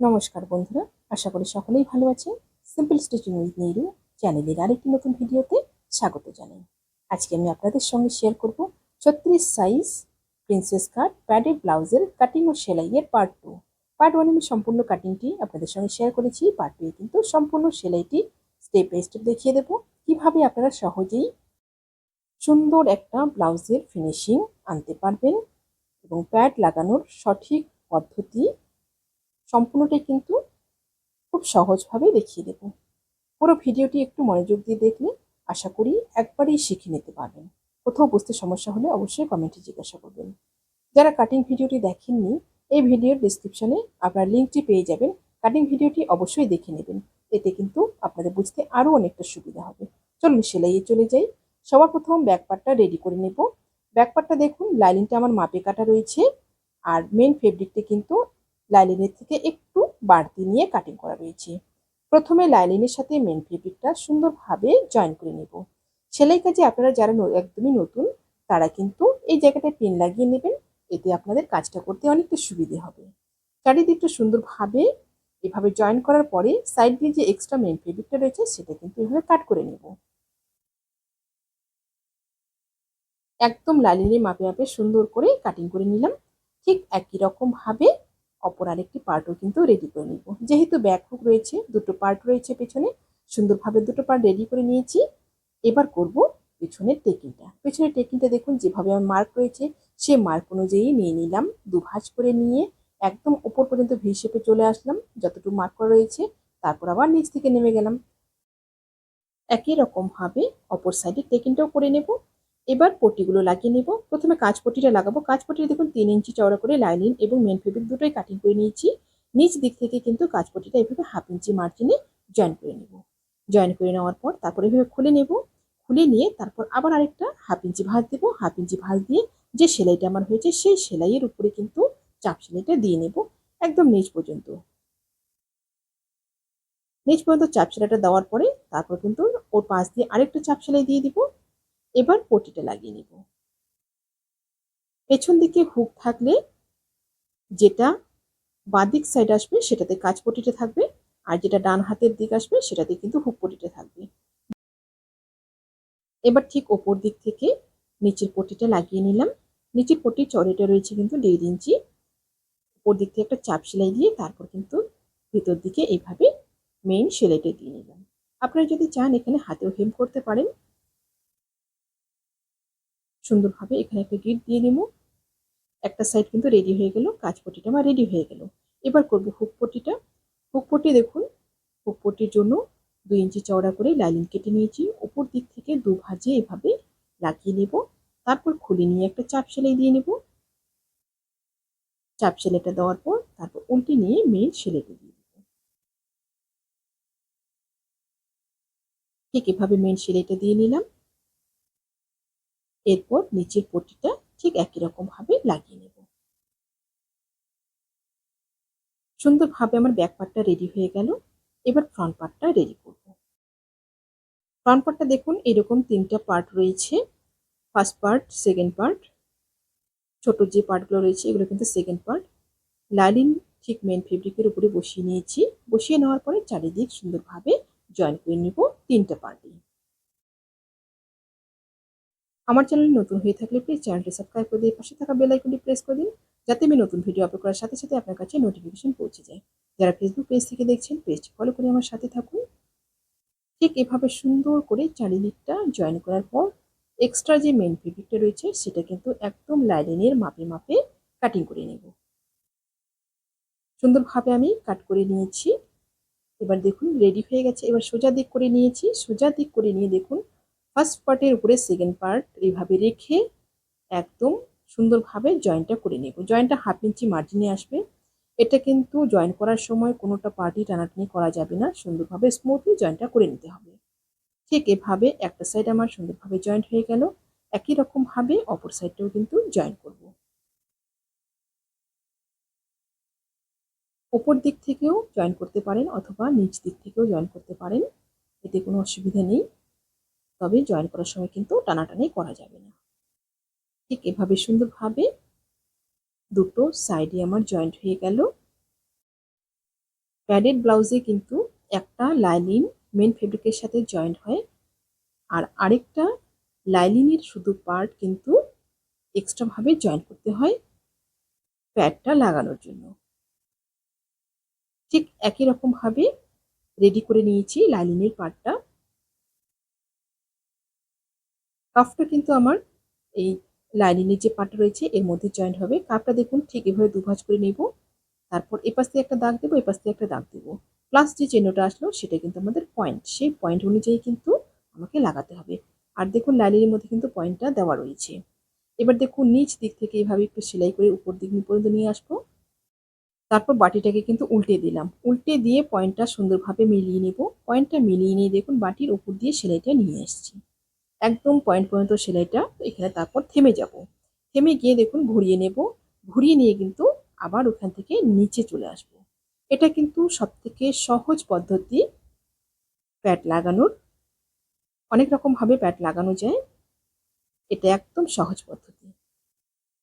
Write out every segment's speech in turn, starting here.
নমস্কার বন্ধুরা, আশা করি সকলেই ভালো আছেন। সিম্পল স্টিচিং উইথ নেইরু চ্যানেলের আরেকটি নতুন ভিডিওতে স্বাগত জানাই। আজকে আমি আপনাদের সঙ্গে শেয়ার করব ছত্রিশ সাইজ প্রিন্সেস কাট প্যাডেড ব্লাউজের কাটিং ও সেলাইয়ের পার্ট টু পার্ট ওয়ান আমি সম্পূর্ণ কাটিংটি আপনাদের সঙ্গে শেয়ার করেছি। পার্ট টু কিন্তু সম্পূর্ণ সেলাইটি স্টেপ বাই স্টেপ দেখিয়ে দেবো। কীভাবে আপনারা সহজেই সুন্দর একটা ব্লাউজের ফিনিশিং আনতে পারবেন এবং প্যাড লাগানোর সঠিক পদ্ধতি সম্পূর্ণটাই কিন্তু খুব সহজভাবে দেখিয়ে দেব। পুরো ভিডিওটি একটু মনোযোগ দিয়ে দেখলে আশা করি একবারেই শিখে নিতে পারবেন। কোথাও বুঝতে সমস্যা হলে অবশ্যই কমেন্টে জিজ্ঞাসা করবেন। যারা কাটিং ভিডিওটি দেখেননি, এই ভিডিওর ডিসক্রিপশনে আপনার লিঙ্কটি পেয়ে যাবেন। কাটিং ভিডিওটি অবশ্যই দেখে নেবেন। এতে কিন্তু আপনাদের বুঝতে আরও অনেকটা সুবিধা হবে। চলুন সেলাইয়ে চলে যাই। সবার প্রথম ব্যাকপার্টটা রেডি করে নেব। ব্যাকপার্টটা দেখুন লাইনিংটা আমার মাপে কাটা রয়েছে। আর মেন ফেব্রিকটা কিন্তু লাইলিনের থেকে একটু বাড়তি নিয়ে কাটিং করা রয়েছে। প্রথমে লাইলিনের সাথে মেন ফেব্রিকটা সুন্দরভাবে জয়েন করে নেব। সেলাই কাজে আপনারা যারা একদমই নতুন, তারা কিন্তু এই জায়গাটায় পেন লাগিয়ে নেবেন। এতে আপনাদের কাজটা করতে অনেকটা সুবিধে হবে। চারিদিকটা সুন্দরভাবে এভাবে জয়েন করার পরে সাইড দিয়ে যে এক্সট্রা মেন ফেব্রিকটা রয়েছে, সেটা কিন্তু এভাবে কাট করে নেব। একদম লালিনী মাপে মাপে সুন্দর করে কাটিং করে নিলাম। ঠিক একই রকম ভাবে অপর আরেকটি পার্টও কিন্তু রেডি করে নিব। যেহেতু ব্যাক হুক রয়েছে, দুটো পার্ট রয়েছে পেছনে, সুন্দরভাবে দুটো পার্ট রেডি করে নিয়েছি। এবার করব পেছনের টেকিংটা পেছনের টেকিংটা দেখুন, যেভাবে আমার মার্ক রয়েছে, সে মার্ক অনুযায়ী নিয়ে নিলাম, দুভাজ করে নিয়ে একদম ওপর পর্যন্ত ভি শেপে চলে আসলাম, যতটুকু মার্ক করা রয়েছে, তারপর আবার নিচ থেকে নেমে গেলাম। একই রকমভাবে অপর সাইডে টেকিংটাও করে নেব। এবার পটিগুলো লাগিয়ে নেব। প্রথমে কাজ পটিটা লাগাবো। কাজ পটিটা দেখুন, তিন ইঞ্চি চওড়া করে লাইনিং এবং মেন ফেব্রিক দুটোই কাটিং করে নিয়েছি। নিচ দিক থেকে কিন্তু কাজ পটিটা এভাবে হাফ ইঞ্চি মার্জিনে জয়েন করে নেব। জয়েন করে নেওয়ার পর তারপর এভাবে খুলে নেব। খুলে নিয়ে তারপর আবার আরেকটা হাফ ইঞ্চি ভাঁজ দেবো। হাফ ইঞ্চি ভাঁজ দিয়ে যে সেলাইটা আমার হয়েছে, সেই সেলাইয়ের উপরে কিন্তু চাপ সেলাইটা দিয়ে নেব একদম নিচ পর্যন্ত। নিচ পর্যন্ত চাপ সেলাইটা দেওয়ার পরে তারপর কিন্তু ওর পাশ দিয়ে আরেকটা চাপ সেলাই দিয়ে দিব। এবার পটিটা লাগিয়ে নিব। পেছন দিকে হুক থাকলে যেটা বাদিক সাইড আসবে সেটাতে কাজ পটিটা থাকবে, আর যেটা ডান হাতের দিক আসবে সেটাতে কিন্তু হুক পটিটা থাকবে। এবার ঠিক ওপর দিক থেকে নিচের পটিটা লাগিয়ে নিলাম। নিচের পটির চড়েটা রয়েছে কিন্তু দেড় ইঞ্চি। উপর দিক থেকে একটা চাপ সেলাই দিয়ে তারপর কিন্তু ভিতর দিকে এইভাবে মেইন সেলাইটা দিয়ে নিলাম। আপনারা যদি চান এখানে হাতেও হেম করতে পারেন। সুন্দরভাবে এখানে একটা গিট দিয়ে নিব একটা সাইড কিন্তু রেডি হয়ে গেল কাজ পটিটা আমার রেডি হয়ে গেল। এবার করব হুক পটিটা হুক পটি দেখুন হুক পটির জন্য দুই ইঞ্চি চওড়া করে লাইলিন কেটে নিয়েছি। উপর দিক থেকে দু ভাজে এভাবে লাগিয়ে নেব। তারপর খুলে নিয়ে একটা চাপ সেলাই দিয়ে নেব। চাপ সেলাইটা দেওয়ার পর তারপর উল্টে নিয়ে মেন সেলাইটা দিয়ে দেব। ঠিক এভাবে মেন সেলাইটা দিয়ে নিলাম। এরপর নিচের পটিটা ঠিক একই রকম ভাবে লাগিয়ে নেব। সুন্দরভাবে আমার ব্যাক পার্টটা রেডি হয়ে গেল। এবার ফ্রন্ট পার্টটা রেডি করব। ফ্রন্ট পার্টটা দেখুন, এরকম তিনটা পার্ট রয়েছে। ফার্স্ট পার্ট সেকেন্ড পার্ট ছোট যে পার্টগুলো রয়েছে, এগুলো কিন্তু সেকেন্ড পার্ট লাইলিন ঠিক মেন ফেব্রিকের উপরে বসিয়ে নিয়েছি। বসিয়ে নেওয়ার পরে চারিদিক সুন্দরভাবে জয়েন করে নিব তিনটা পার্টে আমার চ্যানেল নতুন হয়ে থাকলে প্লিজ চ্যানেলটি সাবস্ক্রাইব করে দিয়ে পাশে থাকা বেল আইকনটি প্রেস করে দিন, যাতে আমি নতুন ভিডিও আপলোড করার সাথে সাথে আপনার কাছে নোটিফিকেশন পৌঁছে যায়। যারা ফেসবুক পেজ থেকে দেখছেন পেজটি ফলো করে আমার সাথে থাকুন। ঠিক এভাবে সুন্দর করে চারিদিকটা জয়েন করার পর এক্সট্রা যে মেন ফেব্রিকটা রয়েছে, সেটা কিন্তু একদম লাইনিংয়ের মাপে মাপে কাটিং করে নেব। সুন্দরভাবে আমি কাট করে নিয়েছি। এবার দেখুন রেডি হয়ে গেছে। এবার সোজা দিক করে নিয়েছি। সোজা দিক করে নিয়ে দেখুন ফার্স্ট পার্টের উপরে সেকেন্ড পার্ট এইভাবে রেখে একদম সুন্দরভাবে জয়েন্টটা করে নেব। জয়েন্টটা হাফ ইঞ্চি মার্জিনে আসবে। এটা কিন্তু জয়েন করার সময় কোনোটা পার্টি টানাটানি করা যাবে না। সুন্দরভাবে স্মুথলি জয়েন্টটা করে নিতে হবে। ঠিক এভাবে একটা সাইড আমার সুন্দরভাবে জয়েন্ট হয়ে গেল। একই রকমভাবে অপর সাইডটাও কিন্তু জয়েন করব। ওপর দিক থেকেও জয়েন করতে পারেন অথবা নিচ দিক থেকেও জয়েন করতে পারেন। এতে কোনো অসুবিধা নেই। তবে জয়েন করার সময় কিন্তু টানাটানি করা যাবে না। ঠিক এভাবে সুন্দরভাবে দুটো সাইডে আমার জয়েন্ট হয়ে গেল। প্যাডেড ব্লাউজে কিন্তু একটা লাইনিং মেন ফেব্রিকের সাথে জয়েন্ট হয় আর আরেকটা লাইনিংয়ের শুধু পার্ট কিন্তু এক্সট্রাভাবে জয়েন করতে হয় প্যাডটা লাগানোর জন্য। ঠিক একই রকমভাবে রেডি করে নিয়েছি লাইনিংয়ের পার্টটা কাফটা কিন্তু আমার এই লাইনিংয়ের যে পার্টটা রয়েছে, এর মধ্যে জয়েন্ট হবে। কাপটা দেখুন, ঠিক এভাবে দুভাজ করে নেব। তারপর এপাশ থেকে একটা দাগ দেবো এপাশ থেকে একটা দাগ দেবো। প্লাস যে চিহ্নটা আসলো, সেটা কিন্তু আমাদের পয়েন্ট সেই পয়েন্ট অনুযায়ী কিন্তু আমাকে লাগাতে হবে। আর দেখুন লাইনিংয়ের মধ্যে কিন্তু পয়েন্টটা দেওয়া রয়েছে। এবার দেখুন, নিচ দিক থেকে এইভাবে একটু সেলাই করে উপর দিক পর্যন্ত নিয়ে আসব। তারপর বাটিটাকে কিন্তু উল্টে দিলাম। উল্টে দিয়ে পয়েন্টটা সুন্দরভাবে মিলিয়ে নেব। পয়েন্টটা মিলিয়ে নিয়ে দেখুন, বাটির উপর দিয়ে সেলাইটা নিয়ে এসেছি। একদম পয়েন্ট পর্যন্ত সেলাইটা এখানে তারপর থেমে যাব। থেমে গিয়ে দেখুন ঘুরিয়ে নেব। ঘুরিয়ে নিয়ে কিন্তু আবার ওখান থেকে নিচে চলে আসব। এটা কিন্তু সব থেকে সহজ পদ্ধতি প্যাড লাগানোর। অনেক রকমভাবে প্যাড লাগানো যায়। এটা একদম সহজ পদ্ধতি।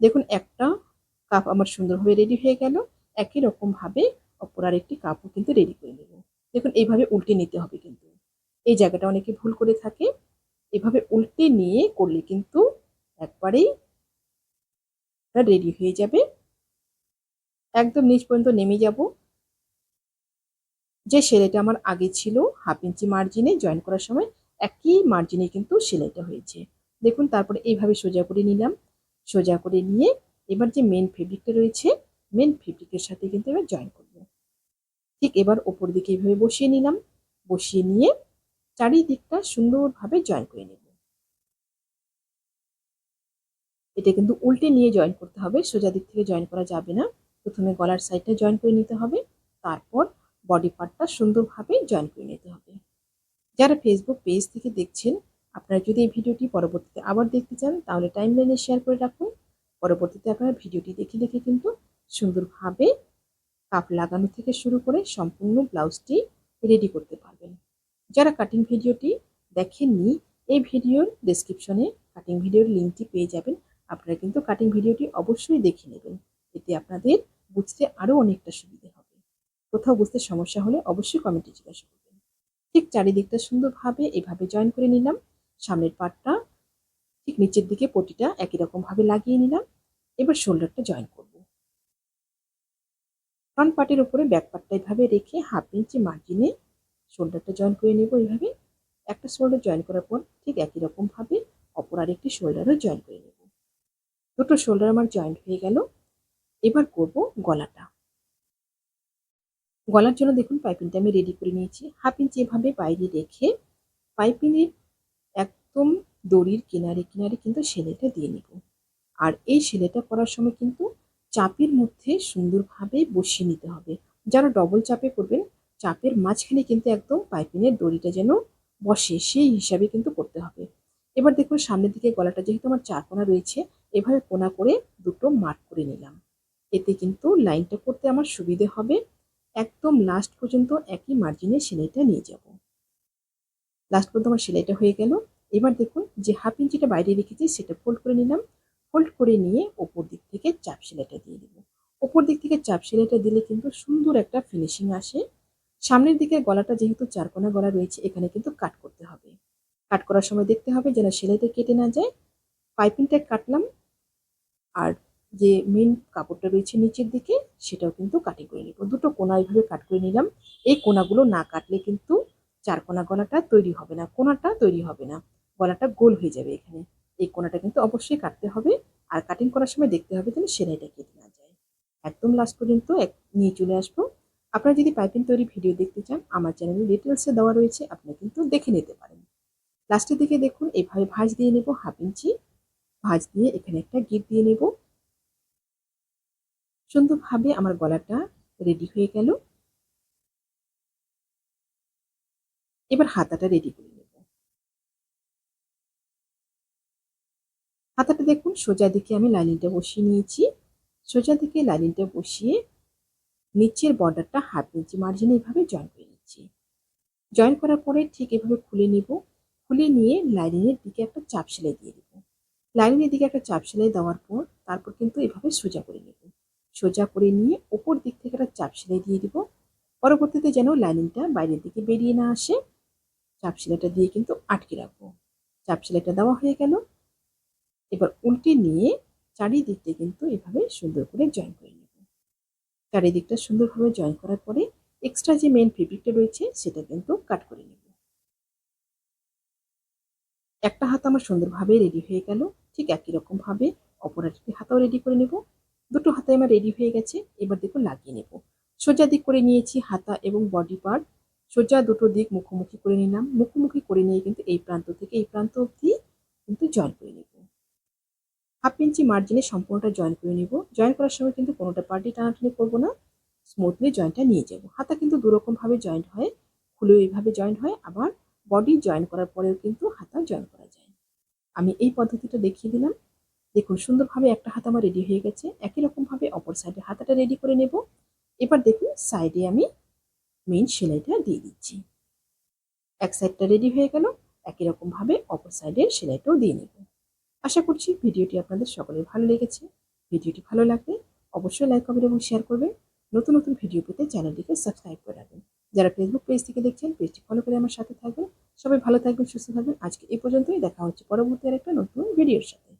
দেখুন একটা কাপ আমার সুন্দরভাবে রেডি হয়ে গেল। একই রকমভাবে অপর আরেকটি কাপও কিন্তু রেডি করে নেব। দেখুন এইভাবে উল্টে নিতে হবে কিন্তু। এই জায়গাটা অনেকে ভুল করে থাকে। এভাবে উল্টে নিয়ে করলে কিন্তু একবারেই রেডি হয়ে যাবে। একদম নিচ পর্যন্ত নেমে যাব। যে সেলাইটা আমার আগে ছিল, হাফ ইঞ্চি মার্জিনে জয়েন করার সময় একই মার্জিনে কিন্তু সেলাইটা হয়েছে। দেখুন, তারপরে এইভাবে সোজা করে নিলাম। সোজা করে নিয়ে এবার যে মেন ফেব্রিকটা রয়েছে মেন ফেব্রিকের সাথে কিন্তু এবার জয়েন করব। ঠিক এবার ওপর দিকে এইভাবে বসিয়ে নিলাম। বসিয়ে নিয়ে চারিদিকটা সুন্দরভাবে জয়েন করে নেব। এটা কিন্তু উল্টে নিয়ে জয়েন করতে হবে, সোজা দিক থেকে জয়েন করা যাবে না। প্রথমে গলার সাইডটা জয়েন করে নিতে হবে, তারপর বডি পার্টটা সুন্দরভাবে জয়েন করে নিতে হবে। যারা ফেসবুক পেজ থেকে দেখছেন, আপনারা যদি এই ভিডিওটি পরবর্তীতে আবার দেখতে চান, তাহলে টাইম লাইনে শেয়ার করে রাখুন। পরবর্তীতে আপনারা ভিডিওটি দেখে দেখে কিন্তু সুন্দরভাবে কাপ লাগানো থেকে শুরু করে সম্পূর্ণ ব্লাউজটি রেডি করতে পারবেন। যারা কাটিং ভিডিওটি দেখেননি, এই ভিডিওর ডেসক্রিপশনে কাটিং ভিডিওর লিঙ্কটি পেয়ে যাবেন। আপনারা কিন্তু কাটিং ভিডিওটি অবশ্যই দেখে নেবেন। এতে আপনাদের বুঝতে আরও অনেকটা সুবিধে হবে। কোথাও বুঝতে সমস্যা হলে অবশ্যই কমেন্টে জিজ্ঞাসা করবেন। ঠিক চারিদিকটা সুন্দরভাবে এভাবে জয়েন করে নিলাম। সামনের পাটটা ঠিক নিচের দিকে পটিটা একই রকমভাবে লাগিয়ে নিলাম। এবার শোল্ডারটা জয়েন করব। ফ্রন্ট পার্টের উপরে ব্যাক পার্টটা এভাবে রেখে হাফ ইঞ্চি মার্জিনে শোল্ডারটা জয়েন করে নেব এইভাবে। একটা শোল্ডার জয়েন করার পর ঠিক একই রকমভাবে অপর আরেকটি শোল্ডারও জয়েন করে নেব। দুটো শোল্ডার আমার জয়েন্ট হয়ে গেল। এবার করব গলাটা। গলার জন্য দেখুন পাইপিংটা আমি রেডি করে নিয়েছি। হাফ ইঞ্চি এভাবে বাইরে রেখে পাইপিংয়ের একদম দড়ির কিনারে কিনারে কিন্তু সেলাইটা দিয়ে নেব। আর এই সেলাইটা করার সময় কিন্তু চাপের মধ্যে সুন্দরভাবে বসিয়ে নিতে হবে। যারা ডবল চাপে করবেন চাপের মাঝখানে কিন্তু একদম পাইপিংয়ের দড়িটা যেন বসে, সেই হিসাবে কিন্তু করতে হবে। এবার দেখুন, সামনের দিকে গলাটা যেহেতু আমার চার কোনা রয়েছে, এভাবে কোনা করে দুটো মার্ক করে নিলাম। এতে কিন্তু লাইনটা করতে আমার সুবিধে হবে। একদম লাস্ট পর্যন্ত একই মার্জিনে সেলাইটা নিয়ে যাব। লাস্ট পর্যন্ত আমার সেলাইটা হয়ে গেল। এবার দেখুন, যে হাফ ইঞ্চিটা বাইরে রেখেছি, সেটা ফোল্ড করে নিলাম। ফোল্ড করে নিয়ে ওপর দিক থেকে চাপ সেলাইটা দিয়ে দেব। ওপর দিক থেকে চাপ সেলাইটা দিলে কিন্তু সুন্দর একটা ফিনিশিং আসে। সামনের দিকে গলাটা যেহেতু চারকোনা গলা রয়েছে, এখানে কিন্তু কাট করতে হবে। কাট করার সময় দেখতে হবে যেন সেলাইতে কেটে না যায়। পাইপিংটা কাটলাম, আর যে মেন কাপড়টা রয়েছে নিচের দিকে, সেটাও কিন্তু কাটিং করে নিব। দুটো কোনা এইভাবে কাট করে নিলাম। এই কোনাগুলো না কাটলে কিন্তু চার কোনা গলাটা তৈরি হবে না, কোনাটা তৈরি হবে না। গলাটা গোল হয়ে যাবে এখানে। এই কোনাটা কিন্তু অবশ্যই কাটতে হবে, আর কাটিং করার সময় দেখতে হবে যেন সেলাইটা কেটে না যায়। একদম লাস্ট পর্যন্ত এক নিয়ে চলে আসব। আপনারা যদি পাইপিং তৈরি ভিডিও দেখতে চান, আমার চ্যানেলে ডিটেলসে দেওয়া রয়েছে, আপনি কিন্তু দেখে নিতে পারেন। লাস্টের দিকে দেখুন, এভাবে ভাঁজ দিয়ে নেব হাফ ইঞ্চি। ভাঁজ দিয়ে এখানে একটা গিট দিয়ে নেব। সুন্দরভাবে আমার গলাটা রেডি হয়ে গেল। এবার হাতাটা রেডি করে নেব। হাতাটা দেখুন, সোজা দিকে আমি লাইনিংটা বসিয়ে নিয়েছি। সোজা দিকে লাইনিংটা বসিয়ে নিচের বর্ডারটা হাফ ইঞ্চি মার্জিনে এভাবে জয়েন করে নিচ্ছি। জয়েন করার পরে ঠিক এভাবে খুলে নিব। খুলে নিয়ে লাইনিংয়ের দিকে একটা চাপ সেলাই দিয়ে দেবো। লাইনিংয়ের দিকে একটা চাপ সেলাই দেওয়ার পর তারপর কিন্তু এভাবে সোজা করে নেব। সোজা করে নিয়ে ওপর দিক থেকে একটা চাপ সেলাই দিয়ে দিব। পরবর্তীতে যেন লাইনিংটা বাইরের দিকে বেরিয়ে না আসে, চাপ সেলাইটা দিয়ে কিন্তু আটকে রাখব। চাপ সেলাইটা দেওয়া হয়ে গেল। এবার উল্টে নিয়ে চারিদিকটা কিন্তু এভাবে সুন্দর করে জয়েন করে চারিদিকটা সুন্দরভাবে জয়েন করার পরে এক্সট্রা যে মেন ফেব্রিকটা রয়েছে, সেটা কিন্তু কাট করে নেব। একটা হাত আমার সুন্দরভাবে রেডি হয়ে গেল, ঠিক একই রকমভাবে অপর একটি হাতাও রেডি করে নেব। দুটো হাতে আমার রেডি হয়ে গেছে, এবার দেখুন লাগিয়ে নেব। সোজা দিক করে নিয়েছি হাতা এবং বডি পার্ট সোজা দুটো দিক মুখোমুখি করে নিলাম। মুখোমুখি করে নিয়ে কিন্তু এই প্রান্ত থেকে এই প্রান্ত অবধি কিন্তু জয়েন করে নেব। হাফ ইঞ্চি মার্জিনে সম্পূর্ণটা জয়েন করে নিব। জয়েন করার সময় কিন্তু কোনোটা পার্টি টানাটানি করব না। স্মুথলি জয়েন্টটা নিয়ে যাব। হাতা কিন্তু দুরকমভাবে জয়েন্ট হয় খুলে এইভাবে জয়েন্ট হয়, আবার বডি জয়েন করার পরেও কিন্তু হাতা জয়েন করা যায়। আমি এই পদ্ধতিটা দেখিয়ে দিলাম। দেখুন, সুন্দরভাবে একটা হাত আমার রেডি হয়ে গেছে। একই রকমভাবে অপর সাইডে হাতাটা রেডি করে নেব। এবার দেখুন সাইডে আমি মেইন সেলাইটা দিয়ে দিচ্ছি। এক সাইডটা রেডি হয়ে গেল, একই রকমভাবে অপর সাইডের সেলাইটাও দিয়ে নেব। আশা করছি ভিডিওটি আপনাদের সকলের ভালো লেগেছে। ভিডিওটি ভালো লাগলে অবশ্যই লাইক কমেন্ট এবং শেয়ার করবেন। নতুন নতুন ভিডিও পেতে চ্যানেলটিকে সাবস্ক্রাইব করে রাখবেন। যারা ফেসবুক পেজ থেকে দেখছেন পেজটি ফলো করে আমার সাথে থাকবেন। সবাই ভালো থাকবেন, সুস্থ থাকবেন। আজকে এই পর্যন্তই। দেখা হচ্ছে পরবর্তী আর একটা নতুন ভিডিওর সাথে।